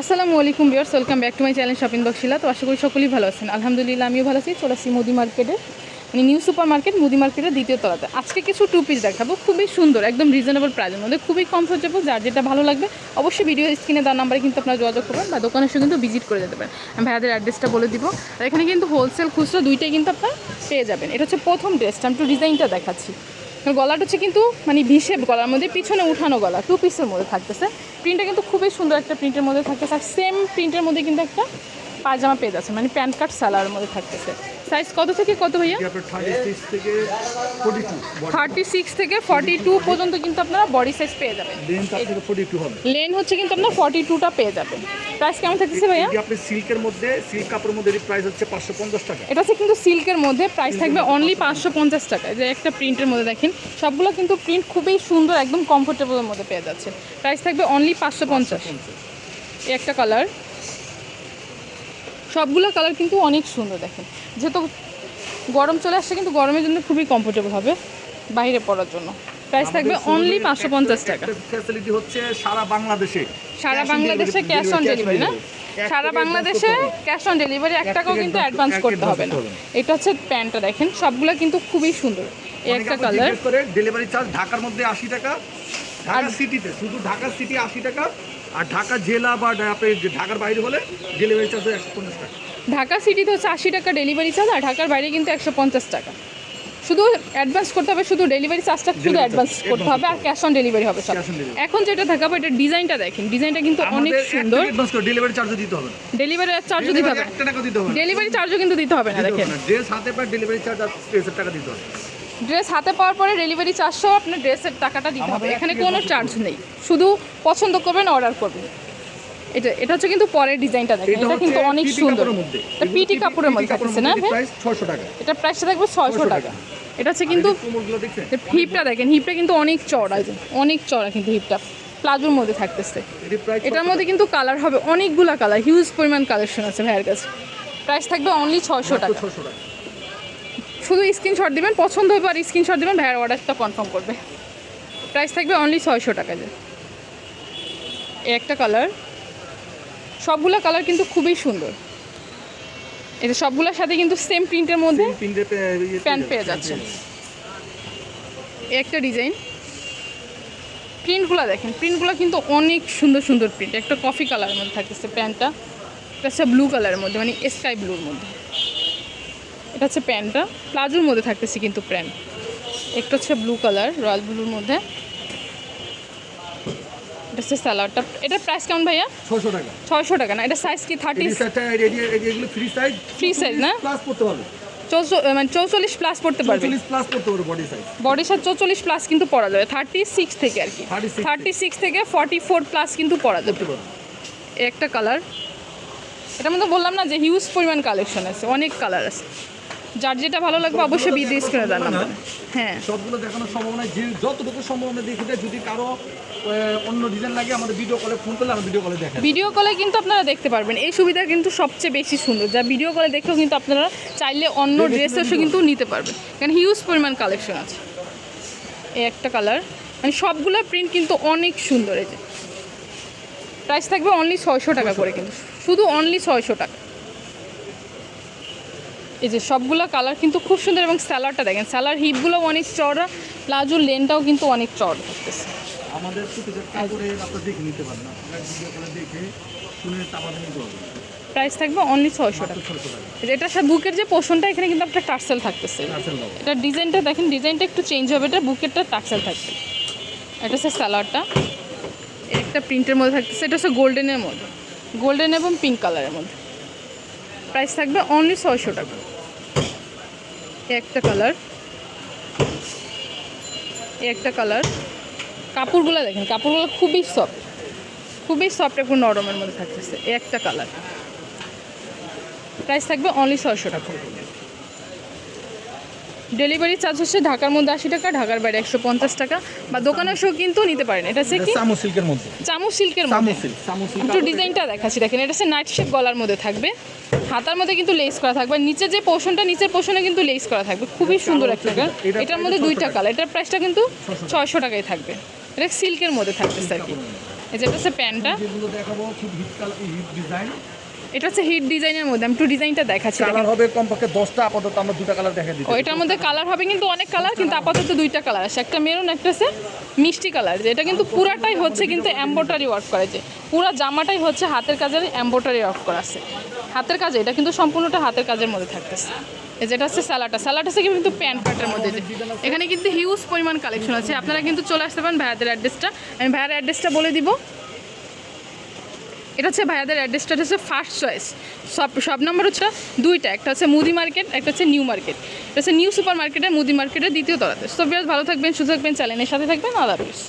আসসালামু আলাইকুম বিয়ার্স welcome back to my channel shopping বক্সিলা তো আশা করি সকলেই ভালো আছেন। আলহামদুলিল্লাহ, আমিও ভালো আছি। চলে আসছি মুদি মার্কেটে। মানে নিউ সুপার মার্কেট, মুদি মার্কেটের দ্বিতীয় তলাতে। আজকে কিছু টু পিস দেখাবো। খুবই সুন্দর, একদম রিজনেবল প্রাইসের মধ্যে। খুবই কমফোর্টেবল যার যেটা ভালো লাগবে, অবশ্যই ভিডিও স্ক্রিনে দেওয়ার নাম্বারে কিন্তু আপনারা যোগাযোগ করবেন বা দোকানের সঙ্গে কিন্তু ভিজিট করে যেতে পারেন। আমি ভাইয়াদের অ্যাড্রেসটা বলে দিব। আর এখানে কিন্তু হোলসেল খুচরো দুইটাই কিন্তু আপনারা পেয়ে যাবেন। এটা হচ্ছে প্রথম ড্রেসটা আমি একটু ডিজাইনটা দেখাচ্ছি। গলাটা হচ্ছে কিন্তু মানে ভিসে গলার মধ্যে, পিছনে উঠানো গলা টু পিসের মধ্যে থাকতেছে। প্রিন্টটা কিন্তু খুবই সুন্দর একটা প্রিন্টের মধ্যে থাকতেছে। আর সেম প্রিন্টের মধ্যে কিন্তু একটা পায়জামা পেয়ে যাচ্ছে মানে প্যান্ট কাট সালার মধ্যে থাকতেছে। সাইজ কত থেকে কত ভাইয়া? থার্টি সিক্স থেকে ফোর্টি টু পর্যন্ত কিন্তু আপনারা বডি সাইজ পেয়ে যাবেন। লেন হচ্ছে কিন্তু আপনার ফর্টি টুটা পেয়ে যাবেন। প্রাইস কেমন থাকতেছে ভাইয়া? আপনি সিল্কের মধ্যে সিল্ক কাপড়ের মধ্যে প্রাইস হচ্ছে পাঁচশো পঞ্চাশ টাকা। এটা হচ্ছে কিন্তু সিল্কের মধ্যে প্রাইস থাকবে অনলি পাঁচশো পঞ্চাশ টাকা। যে একটা প্রিন্টের মধ্যে দেখেন সবগুলো কিন্তু প্রিন্ট খুবই সুন্দর একদম কমফোর্টেবলের মধ্যে পেয়ে যাচ্ছে। প্রাইস থাকবে অনলি পাঁচশো পঞ্চাশ। একটা কালার সবগুলো কালার কিন্তু অনেক সুন্দর দেখেন। যেহেতু গরম চলে আসছে কিন্তু গরমের জন্য খুবই কমফোর্টেবল হবে বাইরে পড়ার জন্য। প্রাইস থাকবে অনলি পাঁচশো পঞ্চাশ টাকা। ফ্যাসিলিটি হচ্ছে সারা বাংলাদেশে। সারা বাংলাদেশে ক্যাশ অন ডেলিভারি না? সারা বাংলাদেশে ক্যাশ অন ডেলিভারি এক টাকাও কিন্তু অ্যাডভান্স করতে হবে না। এটা হচ্ছে প্যান্টটা দেখেন সবগুলো কিন্তু খুবই সুন্দর। এই একটা কালার ডেলিভারি চার্জ ঢাকার মধ্যে আশি টাকা? ঢাকা সিটিতে শুধু ঢাকা সিটি আশি টাকা? আর ঢাকা জেলা বা যে ঢাকার বাইরে হলে ডেলিভারি চার্জ একশো পঞ্চাশ টাকা। ঢাকা সিটিতে হচ্ছে আশি টাকা ডেলিভারি চার্জ আর ঢাকার বাইরে কিন্তু একশো পঞ্চাশ টাকা। শুধু অ্যাডভান্স করতে হবে শুধু ডেলিভারি চার্জটা শুধু অ্যাডভান্স করতে হবে আর ক্যাশ অন ডেলিভারি হবে সব। Delivery। এখন যেটা দেখাবো এটা ডিজাইনটা দেখেন। ডিজাইনটা কিন্তু অনেক সুন্দর। ডেলিভারি চার্জও দিতে হবে। না ডেলিভারি চার্জও দিতে হবে। একটা টাকা দিতে হবে। ডেলিভারি চার্জও কিন্তু দিতে হবে না দেখেন। ড্রেস হাতে পায় ডেলিভারি চার্জ আর টাকা দিতে হবে। ড্রেস হাতে পাওয়ার পরে ডেলিভারি চার্জসহ আপনার ড্রেসের টাকাটা দিতে হবে। এখানে কোনো চার্জ নেই। শুধু পছন্দ করবেন অর্ডার করবেন। এটা এটা হচ্ছে কিন্তু পরের ডিজাইনটা দেখেন। এটা কিন্তু অনেক সুন্দর। এটা পিটি কাপড়ের মধ্যে থাকছে না ভাই? 600 টাকা। এটা প্রাইসটা থাকবে ছয়শো টাকা। এটা হচ্ছে কিন্তু হিপটা দেখেন। হিপটা কিন্তু অনেক চড়া অনেক চড়া কিন্তু হিপটা প্লাজোর মধ্যে থাকতেছে। এটার মধ্যে কিন্তু কালার হবে অনেকগুলা কালার হিউজ পরিমাণ কালেকশন আছে ভাইয়ের কাছে। প্রাইস থাকবে অনলি ছয়শো 600 টাকা। শুধু স্ক্রিনশট দিবেন পছন্দ হবে আর স্ক্রিনশট দিবেন ভাইয়ের অর্ডারটা কনফার্ম করবে। প্রাইস থাকবে অনলি ছয়শো টাকা যে। একটা কালার সবগুলো কালার কিন্তু খুবই সুন্দর। এটা সবগুলোর সাথে কিন্তু সেম প্রিন্টের মধ্যে প্যান্ট পেয়ে যাচ্ছে একটা ডিজাইন প্রিন্টগুলো দেখেন প্রিন্টগুলো কিন্তু অনেক সুন্দর সুন্দর প্রিন্ট একটা কফি কালারের মধ্যে থাকতেছে প্যান্টটা একটা ব্লু কালারের মধ্যে মানে স্কাই ব্লুর মধ্যে। এটা হচ্ছে প্যান্টটা প্লাজোর মধ্যে থাকতেছে কিন্তু প্যান্ট। একটা হচ্ছে ব্লু কালার রয়্যাল ব্লুর মধ্যে। এটা হচ্ছে স্যালাডটা এটার প্রাইস কেমন ভাইয়া? 600 টাকা। ছয়শো টাকা না? এটা সাইজ কি? থার্টি ফ্রি সাইজ না? প্লাস করতে হবে মানে চৌচল্লিশ প্লাস পড়তে পারবে। 40 প্লাস করতে হবে বডি সাইজ বডি সাইজ চৌচল্লিশ প্লাস কিন্তু যাবে। থার্টি সিক্স থেকে আর কি। থার্টি সিক্স থেকে ফর্টি ফোর প্লাস কিন্তু যাবে। একটা কালার এটার মধ্যে বললাম না যে হিউজ পরিমাণ কালেকশন আছে। অনেক কালার আছে। যার যেটা ভালো লাগবে অবশ্যই বিদ্যুৎ স্ক্রিনে নাম্বার হ্যাঁ। সবগুলো দেখানোর সম্ভব নয় যে যতটুকু সম্ভব আমরা দেখে যদি কারও অন্য ডিজাইন লাগে আমাদের ভিডিও কলে ফোন করলে আমরা ভিডিও কলে দেখাই। ভিডিও কলে কিন্তু আপনারা দেখতে পারবেন। এই সুবিধা কিন্তু সবচেয়ে বেশি সুন্দর। যা ভিডিও কলে দেখেও কিন্তু আপনারা চাইলে অন্য দেখে ড্রেস এসে কিন্তু নিতে পারবেন। কারণ হিউজ পরিমাণ কালেকশন আছে। এই একটা কালার মানে সবগুলো প্রিন্ট কিন্তু অনেক সুন্দর এই যে। প্রাইস থাকবে অনলি ছয়শো টাকা করে কিন্তু। শুধু অনলি ছয়শো টাকা। এই যে সবগুলো কালার কিন্তু খুব সুন্দর এবং স্যালারটা দেখেন স্যালার হিপগুলো অনেক চড়া প্লাজোর লেনটাও কিন্তু অনেক চড় আমাদের আপনারা দেখে নিতে পারেন আপনারা দেখে শুনে প্রাইস থাকবে অনলি ছয়শো টাকা। এটার সাথে বুকের যে পোর্শনটা এখানে কিন্তু একটা টার্সেল থাকতেছে। এটা ডিজাইনটা দেখেন ডিজাইনটা একটু চেঞ্জ হবে এটা বুকেরটা টার্সেল থাকবে। এটা হচ্ছে স্যালাডটা একটা প্রিন্টের মধ্যে থাকতেছে এটা হচ্ছে গোল্ডেনের মধ্যে। গোল্ডেন এবং পিঙ্ক কালারের মধ্যে। প্রাইস থাকবে অনলি ছয়শো টাকা। একটা কালার এই একটা কালার কাপড়গুলো দেখেন কাপড়গুলো খুবই সফট খুবই সফট এবং নরমের মধ্যে থাকতেছে। এই একটা কালার প্রাইস থাকবে অনলি ছয়শো টাকা। ডেলিভারি চার্জ হচ্ছে ঢাকার মধ্যে আশি টাকা ঢাকার বাইরে একশো পঞ্চাশ টাকা। বা দোকানে এসেও কিন্তু নিতে পারেন। এটা হচ্ছে কি? সামু সিল্কের মধ্যে। চামচ সিল্কের মধ্যে। একটু ডিজাইনটা দেখাচ্ছি। দেখেন এটা হচ্ছে নাইট শেপ গলার মধ্যে থাকবে। হাতার মধ্যে কিন্তু লেস করা থাকবে আর নিচে যে পোর্শনটা নিচের পোর্শনে কিন্তু লেস করা থাকবে। খুবই সুন্দর একটা এটার মধ্যে দুইটা কালার এটার প্রাইসটা কিন্তু ছয়শো টাকায় থাকবে। এটা সিল্কের মধ্যে থাকবে স্যার কি। এই যে হচ্ছে প্যান্টটা। এটা হচ্ছে হিট ডিজাইনের মধ্যে। আমি একটু ডিজাইনটা দেখাচ্ছি কালার হবে কমপক্ষে দশটা আপাতত আমরা দুটা কালার দেখা দিচ্ছি। এটার মধ্যে কালার হবে কিন্তু অনেক কালার কিন্তু আপাতত দুইটা কালার আছে। একটা মেরুন একটা আছে মিষ্টি কালার এটা কিন্তু পুরাটাই হচ্ছে কিন্তু এম্বোটারি ওয়ার্ক করা যে পুরো জামাটাই হচ্ছে হাতের কাজের এম্বোটারি ওয়ার্ক করা আছে। হাতের কাজে এটা কিন্তু সম্পূর্ণটা হাতের কাজের মধ্যে থাকতেছে। এই যেটা হচ্ছে স্যালাডটা স্যালাড হচ্ছে কিন্তু প্যান্ট পার্টের মধ্যে এখানে কিন্তু হিউজ পরিমাণ কালেকশন আছে। আপনারা কিন্তু চলে আসতে পারেন ভাইয়াদের অ্যাড্রেসটা আমি ভাইয়ার অ্যাড্রেসটা বলে দিব। এটা হচ্ছে ভাইয়াদের অ্যাড্রেসটা হচ্ছে ফার্স্ট চয়েস সব সব নম্বর হচ্ছে দুইটা, একটা হচ্ছে মুদি মার্কেট একটা হচ্ছে নিউ মার্কেট এটা হচ্ছে নিউ সুপার মার্কেটের মুদি মার্কেটের দ্বিতীয় তলাতে। সব ভালো থাকবেন সুযোগ থাকবেন চ্যানেলের সাথে থাকবেন হাফিজ।